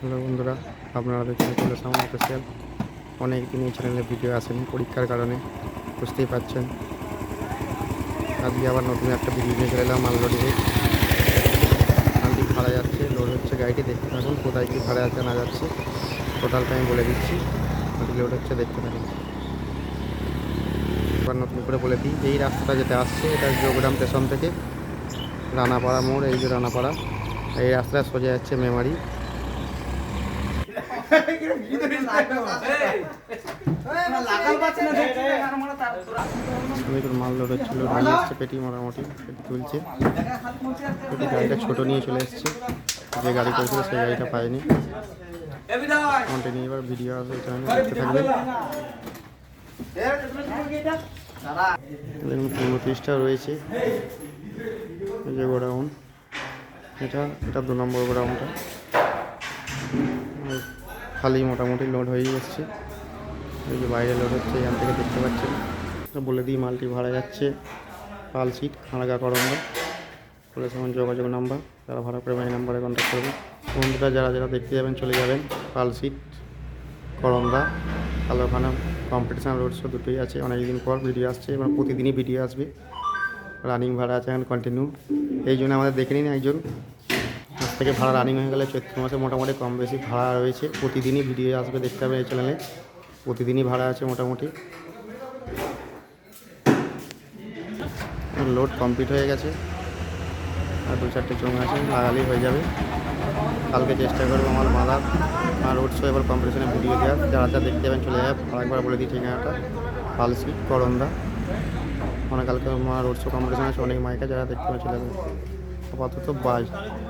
Hello বন্ধুরা, আপনারা দেখছেন চলে সামনে স্পেশাল অনেক দিন এই চ্যানেলে ভিডিও আসেনি পরীক্ষার কারণে, বুঝতেই পারছেন। আজকে আবার নতুন একটা ভিডিও নিয়ে চলে এলাম মালগাড়িতে মালটি ভাড়া যাচ্ছে লোড হচ্ছে গাড়িটি, দেখতে থাকুন কোথায় কী ভাড়া যাচ্ছে না যাচ্ছে। টোটালটা আমি বলে দিচ্ছি মালটি লোড হচ্ছে, দেখতে থাকুন। এবার নতুন করে বলে দিই, এই রাস্তাটা যেটা আসছে, এটা যোগগ্রাম স্টেশন থেকে, রানাপাড়া মোড়, এই যে রানাপাড়া, এই রাস্তাটা সোজা যাচ্ছে মেমারি আমি তোর মাল লোড হচ্ছে লোড পেটি মোটামুটি পেটি তুলছে পেটি গাড়িটা ছোটো নিয়ে চলে এসছে যে গাড়ি করেছিল সেই গাড়িটা পায়নি কন্টিনিউ এবার ভিডিও আসবে চ্যানেলে দেখতে থাকবেন দেখুন রয়েছে যে গোডাউন, এটা এটা দু নম্বর গোডাউনটা। খালি মোটামুটি লোড হয়েই এসছে। এই যে বাইরে লোড হচ্ছে, এখান থেকে দেখতে পাচ্ছেন। বলে দিই, মালটি ভাড়া যাচ্ছে পাল সিট খাড়াগা করঙ্গ। পুলিশ আমার যোগাযোগ নাম্বার যারা ভাড়া করে এই নাম্বারে কন্ট্যাক্ট করবে। বন্ধুরা, যারা যারা দেখতে যাবেন, চলে যাবেন। পাল সিট করন্দা তাহলে ওখানে কম্পিটিশান রোড শো দুটোই আছে। অনেকদিন পর ভিডিও আসছে এবং প্রতিদিনই ভিডিও আসবে। রানিং ভাড়া আছে এখন কন্টিনিউ এই জন্য আমাদের দেখে নিন একজন। আজ থেকে ভাড়া রানিং হয়ে গেলে চৈত্র মাসে মোটামুটি কম বেশি ভাড়া রয়েছে। প্রতিদিনই ভিডিও আসবে দেখতে হবে এই চ্যানেলে প্রতিদিনই ভাড়া আছে মোটামুটি। লোড কমপ্লিট হয়ে গেছে। আর দু চারটে চোঙ আছে, লাগালেই হয়ে যাবে। কালকে চেষ্টা করব আমার মাদার আর রোড শো এবার কম্পিটিশনে ভিডিও দেওয়ার। যারা যা দেখতে যাবেন চলে যাবে। আরেকবার বলে দিই ঠিকানাটা। পালসি, করন্দা। মানে কালকে আমার রোড শো কম্পিটিশন আছে, অনেক মাইকা যারা দেখতে পাবে চলে যাবে। আপাতত বাই